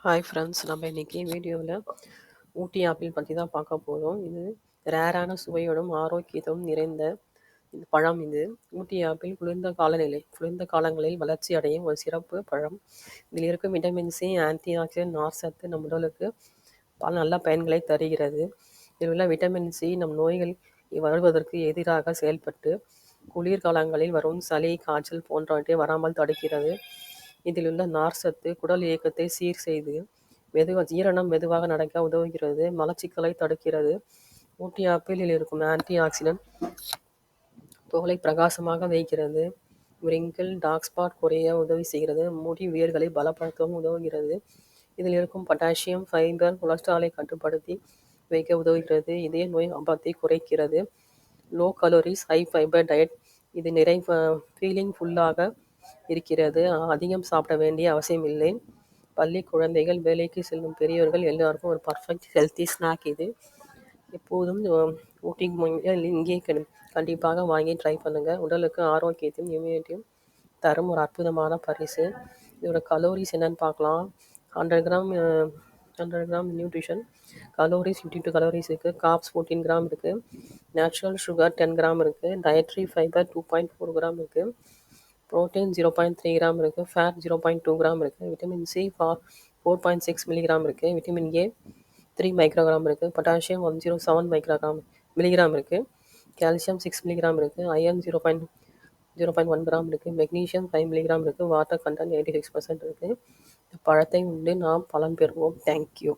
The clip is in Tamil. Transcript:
ஹாய் ஃப்ரெண்ட்ஸ் நம்ம இன்னைக்கு வீடியோவில் ஊட்டி ஆப்பிள் பற்றி தான் பார்க்க போகிறோம் இது ரேரான சுவையோடும் ஆரோக்கியத்தோடும் நிறைந்த இந்த பழம் இது. ஊட்டி ஆப்பிள் குளிர்ந்த காலநிலை குளிர்ந்த காலங்களில் வளர்ச்சி அடையும் ஒரு சிறப்பு பழம். இதில் இருக்கும் விட்டமின் சி ஆன்டி ஆக்சிடென்ட் நார்சத்து நம் உடலுக்கு பல நல்ல பயன்களை தருகிறது. இதில் உள்ள விட்டமின் சி நம் நோய்கள் வருவதற்கு எதிராக செயல்பட்டு குளிர்காலங்களில் வரும் சளி காய்ச்சல் போன்றவற்றை வராமல் தடுக்கிறது. இதில் உள்ள நார் சத்து குடல் இயக்கத்தை சீர் செய்து மெதுவாக ஜீரணம் மெதுவாக நடக்க உதவுகிறது. மலச்சிக்கலை தடுக்கிறது. ஊட்டி ஆப்பிளில் இருக்கும் ஆன்டி ஆக்சிடென்ட் தோலை பிரகாசமாக வைக்கிறது விரிங்கிள் டாக் ஸ்பாட் குறைய உதவி செய்கிறது. முடி வேர்களை பலப்படுத்தவும் உதவுகிறது. இதில் இருக்கும் பொட்டாசியம் ஃபைபர் கொலஸ்ட்ராலை கட்டுப்படுத்தி வைக்க உதவுகிறது. இதய நோய் ஆபத்தை குறைக்கிறது. Low calories high fibre diet இது நிறை ஃபீலிங் ஃபுல்லாக இருக்கிறது. அதிகம் சாப்பிட வேண்டிய அவசியம் இல்லை. பள்ளி குழந்தைகள் வேலைக்கு செல்லும் பெரியவர்கள் எல்லாருக்கும் ஒரு பர்ஃபெக்ட் ஹெல்த்தி ஸ்நாக் இது. எப்போதும் இங்கேயே இங்கே கண்டிப்பாக வாங்கி ட்ரை பண்ணுங்கள் உடலுக்கு ஆரோக்கியத்தையும் இம்யூனிட்டியும் தரும் ஒரு அற்புதமான பரிசு. இதோட கலோரிஸ் என்னன்னு பார்க்கலாம். Hundred gram hundred gram nutrition calories fifty two calories இருக்குது காப்ஸ் ஃபோர்டீன் கிராம் இருக்குது நேச்சுரல் சுகர் டென் கிராம் இருக்குது dietary fibre two point four gram இருக்குது protein zero point three gram இருக்குது fat zero point two gram இருக்குது vitamin C for four point six milligram இருக்குது விட்டமின் ஏ த்ரீ மைக்ரோகிராம் இருக்குது potassium one zero seven microgram milligram இருக்குது கால்சியம் சிக்ஸ் மில்லிகிராம் இருக்குது iron zero point zero point one gram இருக்குது மெக்னீஷியம் ஃபைவ் மில்லிகிராம் இருக்குது water content eighty six percent இருக்குது பழத்தை உண்டு நாம் பலன் பெறுவோம். தேங்க்யூ